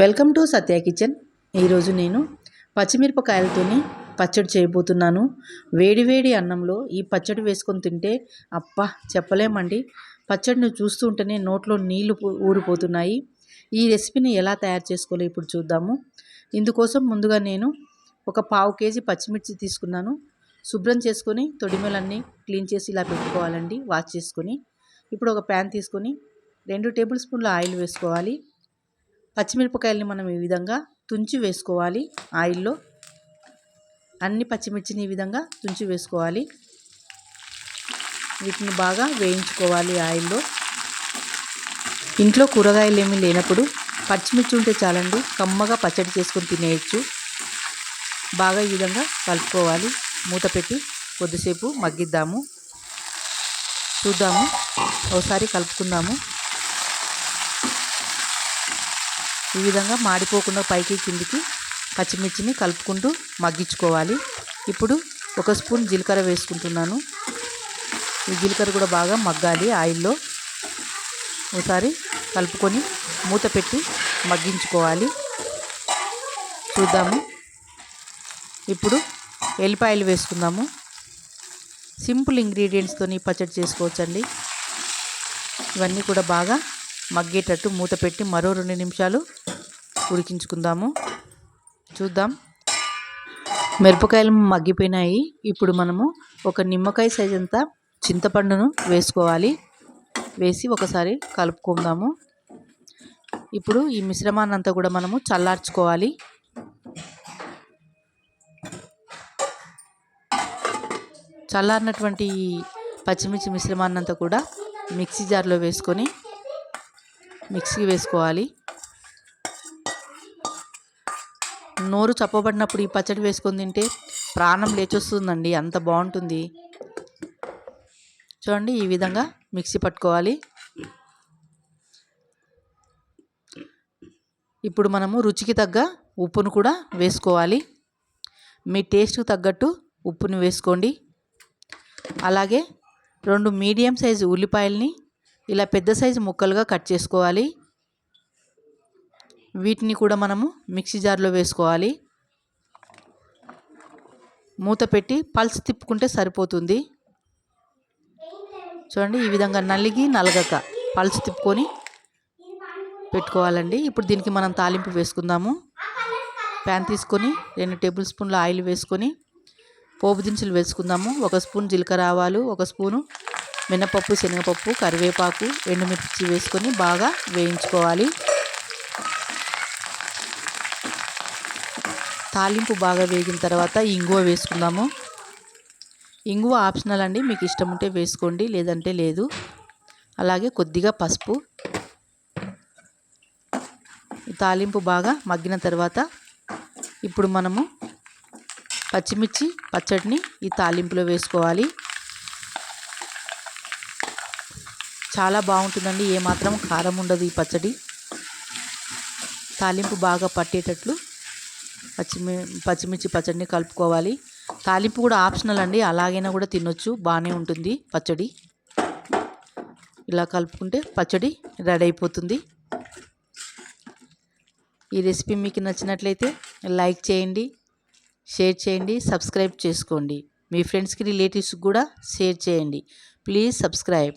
Welcome to Satya kitchen. ఈరోజు నేను పచ్చిమిరపకాయలతోని పచ్చడి చేయబోతున్నాను. వేడివేడి అన్నంలో ఈ పచ్చడి వేసుకొని తింటే అప్ప చెప్పలేమండి. పచ్చడిని చూస్తూ ఉంటేనే నోట్లో నీళ్ళు ఊరిపోతున్నాయి. ఈ రెసిపీని ఎలా తయారు చేసుకోవాలో ఇప్పుడు చూద్దాము. ఇందుకోసం ముందుగా నేను ఒక పావు కేజీ పచ్చిమిర్చి తీసుకున్నాను. శుభ్రం చేసుకొని తొడిమెలన్నీ క్లీన్ చేసి ఇలా పెట్టుకోవాలండి వాష్ చేసుకొని. ఇప్పుడు ఒక ప్యాన్ తీసుకొని రెండు టేబుల్ స్పూన్ల ఆయిల్ వేసుకోవాలి. పచ్చిమిరపకాయలని మనం ఈ విధంగా తుంచి వేసుకోవాలి ఆయిల్లో. అన్ని పచ్చిమిర్చిని ఈ విధంగా తుంచి వేసుకోవాలి. వీటిని బాగా వేయించుకోవాలి ఆయిల్లో. ఇంట్లో కూరగాయలు ఏమీ లేనప్పుడు పచ్చిమిర్చి ఉంటే చాలండి కమ్మగా పచ్చడి చేసుకొని తినేయచ్చు. బాగా ఈ విధంగా కలుపుకోవాలి. మూత పెట్టి కొద్దిసేపు మగ్గిద్దాము. చూద్దాము. ఒకసారి కలుపుకుందాము. ఈ విధంగా మాడిపోకుండా పైకి కిందికి పచ్చిమిర్చిని కలుపుకుంటూ మగ్గించుకోవాలి. ఇప్పుడు ఒక స్పూన్ జీలకర్ర వేసుకుంటున్నాను. ఈ జీలకర్ర కూడా బాగా మగ్గాలి ఆయిల్లో. ఒకసారి కలుపుకొని మూత పెట్టి మగ్గించుకోవాలి. చూద్దాము. ఇప్పుడు ఎల్లిపాయలు వేసుకుందాము. సింపుల్ ఇంగ్రీడియంట్స్తో పచ్చడి చేసుకోవచ్చండి. ఇవన్నీ కూడా బాగా మగ్గేటట్టు మూత పెట్టి మరో రెండు నిమిషాలు ఉడికించుకుందాము. చూద్దాం. మిరపకాయలు మగ్గిపోయినాయి. ఇప్పుడు మనము ఒక నిమ్మకాయ సైజ్ అంతా చింతపండును వేసుకోవాలి. వేసి ఒకసారి కలుపుకుందాము. ఇప్పుడు ఈ మిశ్రమాన్ని అంతా కూడా మనము చల్లార్చుకోవాలి. చల్లారినటువంటి ఈ పచ్చిమిర్చి మిశ్రమాన్ని అంతా కూడా మిక్సీ జార్లో వేసుకొని మిక్సీ వేసుకోవాలి. నోరు చప్పబడినప్పుడు ఈ పచ్చడి వేసుకొని తింటే ప్రాణం లేచొస్తుందండి. అంత బాగుంటుంది. చూడండి ఈ విధంగా మిక్సీ పట్టుకోవాలి. ఇప్పుడు మనము రుచికి తగ్గ ఉప్పును కూడా వేసుకోవాలి. మీ టేస్ట్కి తగ్గట్టు ఉప్పుని వేసుకోండి. అలాగే రెండు మీడియం సైజు ఉల్లిపాయల్ని ఇలా పెద్ద సైజు ముక్కలుగా కట్ చేసుకోవాలి. వీటిని కూడా మనము మిక్సీ జార్లో వేసుకోవాలి. మూత పెట్టి పల్స్ తిప్పుకుంటే సరిపోతుంది. చూడండి ఈ విధంగా నలిగి నలగక పల్స్ తిప్పుకొని పెట్టుకోవాలండి. ఇప్పుడు దీనికి మనం తాలింపు వేసుకుందాము. ప్యాన్ తీసుకొని రెండు టేబుల్ స్పూన్ల ఆయిల్ వేసుకొని పోపు దినుసులు వేసుకుందాము. ఒక స్పూన్ జీలకర్ర ఆవాలు ఒక స్పూను మినపప్పు శనగపప్పు కరివేపాకు ఎండుమిర్చి వేసుకొని బాగా వేయించుకోవాలి. తాలింపు బాగా వేగిన తర్వాత ఇంగువ వేసుకుందాము. ఇంగువ ఆప్షనల్ అండి. మీకు ఇష్టం ఉంటే వేసుకోండి లేదంటే లేదు. అలాగే కొద్దిగా పసుపు. ఈ తాలింపు బాగా మగ్గిన తర్వాత ఇప్పుడు మనము పచ్చిమిర్చి పచ్చడిని ఈ తాలింపులో వేసుకోవాలి. చాలా బాగుంటుందండి. ఏమాత్రం కారం ఉండదు ఈ పచ్చడి. తాలింపు బాగా పట్టేటట్లు పచ్చిమి పచ్చిమిర్చి పచ్చడిని కలుపుకోవాలి. తాలింపు కూడా ఆప్షనల్ అండి. అలాగైనా కూడా తినొచ్చు. బాగానే ఉంటుంది పచ్చడి. ఇలా కలుపుకుంటే పచ్చడి రెడీ అయిపోతుంది. ఈ రెసిపీ మీకు నచ్చినట్లయితే లైక్ చేయండి షేర్ చేయండి సబ్స్క్రైబ్ చేసుకోండి. మీ ఫ్రెండ్స్కి రిలేటివ్స్కి కూడా షేర్ చేయండి. Please subscribe.